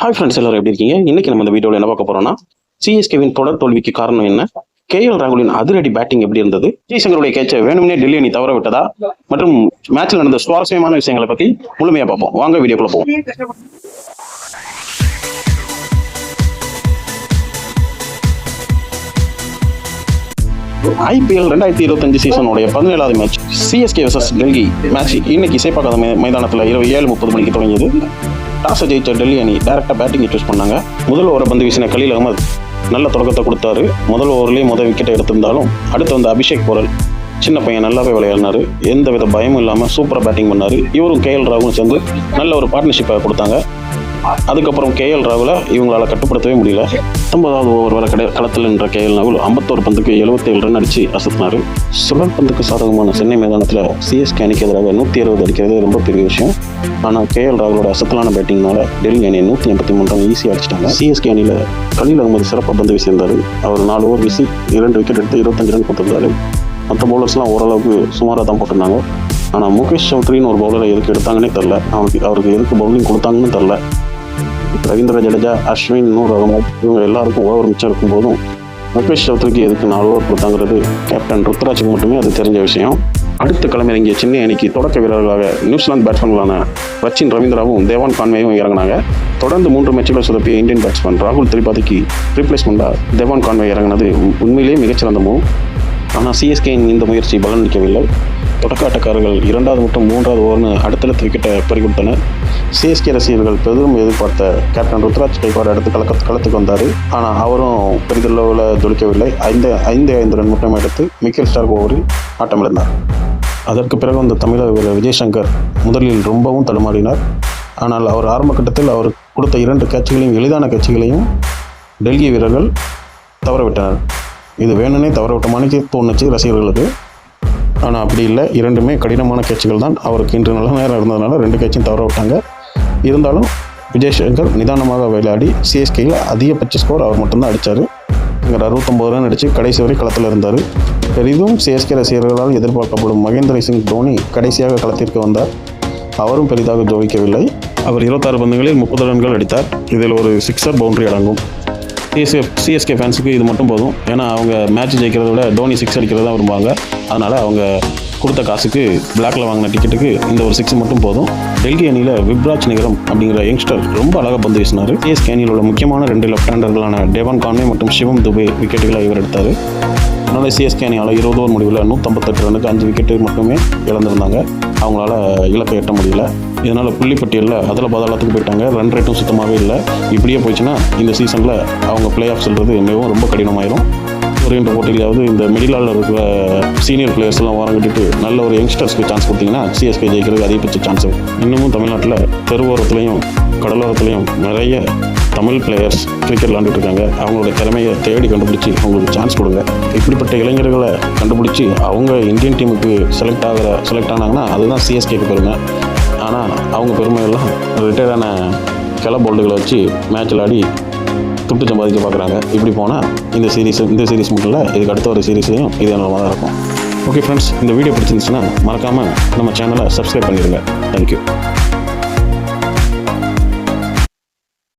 Hi friends எல்லாரும் எப்படி இருக்கீங்க? இன்னைக்கு நம்ம இந்த வீடியோவில் என்ன பார்க்க போறோம்னா சிஎஸ்கேவின் தொடர் தோல்விக்கு காரணம் என்ன? கே எல் ராகுலின் அதிரடி பேட்டிங் எப்படி இருந்தது? ஜெய்சங்கருடைய கேட்சை வேணும்னே டெல்லி அணி தவற விட்டதா? மற்றும் மேட்ச்ல நடந்த சுவாரஸ்யமான விஷயங்களை பத்தி முழுமையா பார்ப்போம். வாங்க வீடியோக்குள்ள போவோம். ஐபிஎல் ரெண்டாயிரத்தி இருபத்தஞ்சு சீசனுடைய பதினேழாவது match CSK versus Delhi. Match இன்னைக்கு இசைப்பாக்காத மைதானத்தில் இரவு ஏழு முப்பது மணிக்கு தொடங்கியது. டாஸை ஜெயிச்ச டெல்லி அணி டேரக்டாக பேட்டிங் சூஸ் பண்ணாங்க. முதல் ஓவரை பந்து வீசின கலீல் அகமது நல்ல தொடக்கத்தை கொடுத்தாரு. முதல் ஓவர்லேயே முதல் விக்கெட்டை எடுத்திருந்தாலும் அடுத்து வந்த அபிஷேக் போரல் சின்ன பையன் நல்லாவே விளையாடினாரு. எந்த வித பயமும் இல்லாமல் சூப்பராக பேட்டிங் பண்ணாரு. இவரும் கேஎல் ராகுவும் சேர்ந்து நல்ல ஒரு பார்ட்னர்ஷிப்பை கொடுத்தாங்க. அதுக்கப்புறம் கேஎல் ராகுல இவங்களால் கட்டுப்படுத்தவே முடியல. பத்தொன்பதாவது ஓவர் வர கடை களத்தில் நின்ற கேஎல் ராகுல் ஐம்பத்தோரு பந்துக்கு 77 ரன் அடிச்சு அசத்தினார். சுழல் பந்துக்கு சாதகமான சென்னை மைதானத்தில் சிஎஸ்கே அணிக்கு எதிராக நூற்றி அறுபது அடிக்கிறது ரொம்ப பெரிய விஷயம். ஆனால் கேஎல் ராகுலோட அசத்தலான பேட்டிங்னால டெல்லி அணியை நூற்றி எண்பத்தி மூணு ரன் ஈஸியாக அடிச்சிட்டாங்க. சிஎஸ்கே அணியில் கலீல் அகமது சிறப்பாக பந்து வீசியிருந்தார். அவர் நாலு ஓவர் வீசி இரண்டு விக்கெட் எடுத்து இருபத்தஞ்சு ரன் கொடுத்துருந்தாரு. மற்ற பவுலர்ஸ்லாம் ஓரளவுக்கு சுமாராக தான் போட்டிருந்தாங்க. ஆனால் முகேஷ் சௌத்ரின்னு ஒரு பவுலரை எதுக்கு எடுத்தாங்கன்னே தெரில அவருக்கு அவருக்கு எதுக்கு பவுலிங் கொடுத்தாங்கன்னு தெரில ரவீந்திர ஜடேஜா அஸ்வின் நூர் அகமது இவங்க எல்லாருக்கும் ஓவர் மிச்சம் இருக்கும் போதும் முகேஷ் சௌத்ரிக்கு எதுக்கு நாலு ஓவர் கொடுத்தாங்கிறது கேப்டன் ருத்ராஜுக்கு மட்டுமே அது தெரிஞ்ச விஷயம். அடுத்த களமிறங்கிய சென்னை அணிக்கு தொடக்க வீரர்களாக நியூசிலாந்து பேட்ஸ்மேன்களான ரச்சின் ரவீந்திராவும் தேவான் கான்வேயும் இறங்கினாங்க. தொடர்ந்து மூன்று மேட்சுகள் சொதப்பிய இந்தியன் பேட்ஸ்மேன் ராகுல் திரிபாதிக்கு ரீப்ளேஸ்மெண்ட்டாக தேவான் கான்வே இறங்கினது உண்மையிலேயே மிகச்சிறந்த மூவ் ஆனால் சிஎஸ்கேயின் இந்த முயற்சி பலனளிக்கவில்லை தொடக்க ஆட்டக்காரர்கள் இரண்டாவது மற்றும் மூன்றாவது ஓவர்னு அடுத்தடுத்து விக்கெட்டை பறிகொடுத்தனர். சிஎஸ்கே ரசிகர்கள் பெரிதும் எதிர்பார்த்த கேப்டன் ருத்ராஜ் கைப்பாடு அடுத்து கலக்க களத்துக்கு வந்தார். ஆனால் அவரும் பெரிதளவில் ஜொலிக்கவில்லை. ஐந்து ஐந்து ஐந்து ரன் மட்டும் எடுத்து மிக்கேல் ஸ்டார்க் ஓவரில் ஆட்டமிழந்தார். அதற்கு பிறகு வந்த தமிழக வீரர் விஜய் சங்கர் முதலில் ரொம்பவும் தடுமாறினார். ஆனால் அவர் ஆரம்ப கட்டத்தில் அவர் கொடுத்த இரண்டு கேட்சுகளையும் எளிதான கேட்சுகளையும் டெல்லி வீரர்கள் தவறவிட்டனர். இது வேணும்னே தவறவிட்ட மணிக்கு தோணுச்சு ரசிகர்களுக்கு. ஆனால் அப்படி இல்லை. இரண்டுமே கடினமான கேட்சுகள் தான். அவருக்கு இன்று நல்ல நேரம் இருந்ததுனால ரெண்டு கேட்சும் தவற விட்டாங்க. இருந்தாலும் விஜய் சங்கர் நிதானமாக விளையாடி சிஎஸ்கேயில் அதிகபட்ச ஸ்கோர் அவர் மட்டும்தான் அடித்தார் இங்கே அறுபத்தொம்பது ரன் அடித்து கடைசி வரை களத்தில் இருந்தார். பெரிதும் சிஎஸ்கே ரசிகர்களால் எதிர்பார்க்கப்படும் மகேந்திர சிங் தோனி கடைசியாக களத்திற்கு வந்தார். அவரும் பெரிதாக ஜோதிக்கவில்லை அவர் இருபத்தாறு பந்துகளில் முப்பது ரன்கள் அடித்தார். இதில் ஒரு சிக்ஸர் பவுண்டரி அடங்கும். சிஎஸ்கே சிஎஸ்கே ஃபேன்ஸுக்கு இது மட்டும் போதும். ஏன்னா அவங்க மேட்ச் ஜெயிக்கிறத விட டோனி சிக்ஸ் அடிக்கிறது தான் விரும்புவாங்க. அதனால் அவங்க கொடுத்த காசுக்கு பிளாக்ல வாங்கின டிக்கெட்டுக்கு இந்த ஒரு சிக்ஸ் மட்டும் போதும். டெல்லி அணியில் விப்ராஜ் நிகரம் அப்படிங்கிற யங்ஸ்டர் ரொம்ப அழகாக பந்து வீசினார். சிஎஸ்கே அணியில் உள்ள முக்கியமான ரெண்டு லெஃப்ட் ஹேண்டர்களான டேவான் கான்வே மற்றும் சிவம் துபே விக்கெட்டுகளை இவர் எடுத்தார். அதனால் சிஎஸ்கே அணியால் இருபது ஓவர் முடிவில் நூற்றம்பத்தெட்டு ரனுக்கு அஞ்சு விக்கெட்டு மட்டுமே இழந்திருந்தாங்க. அவங்களால இலக்கை எட்ட முடியல. இதனால் புள்ளிப்பட்டியலில் அதில் பதாளத்துக்கு போயிட்டாங்க. ரன் ரேட்டும் சுத்தமாகவே இல்லை. இப்படியே போச்சுன்னா இந்த சீசனில் அவங்க பிளே ஆஃப் செல்வது மிகவும் ரொம்ப கடினமாயிரும். வருகின்ற போட்டியிலாவது இந்த மிடில் ஆர்டர் இருக்கிற சீனியர் பிளேயர்ஸ்லாம் எல்லாம் கட்டிட்டு நல்ல ஒரு யங்ஸ்டர்ஸ்க்கு சான்ஸ் கொடுத்தீங்கன்னா சிஎஸ்கே ஜெயிக்கிறதுக்கு அதிகபட்ச சான்ஸ் இன்னமும் தமிழ்நாட்டில் தெருவோரத்துலையும் கடலோரத்துலையும் நிறைய தமிழ் பிளேயர்ஸ் கிரிக்கெட் விளாண்டுட்டு இருக்காங்க. அவங்களோட திறமையை தேடி கண்டுபிடிச்சி அவங்களுக்கு சான்ஸ் கொடுங்க. இப்படிப்பட்ட இளைஞர்களை கண்டுபிடிச்சி அவங்க இந்தியன் டீமுக்கு செலக்ட் ஆகிற செலக்ட் ஆனாங்கன்னா அதுதான் சிஎஸ்கேக்கு பெருமை. ஆனால் அவங்க பெருமையெல்லாம் ரிட்டையர்டான கிளப் போல்டுகளை வச்சு மேட்சில் ஆடி துட்டு சம்பாதிக்க பார்க்குறாங்க. இப்படி போனால் இந்த சீரீஸ் இந்த சீரிஸ் மட்டும் இல்லை இதுக்கு அடுத்த ஒரு சீரிஸ்லையும் இதே நிலமாக தான் இருக்கும். ஓகே ஃப்ரெண்ட்ஸ் இந்த வீடியோ பிடிச்சிருந்துச்சுன்னா மறக்காமல் நம்ம சேனலை சப்ஸ்கிரைப் பண்ணிடுங்க தேங்க்யூ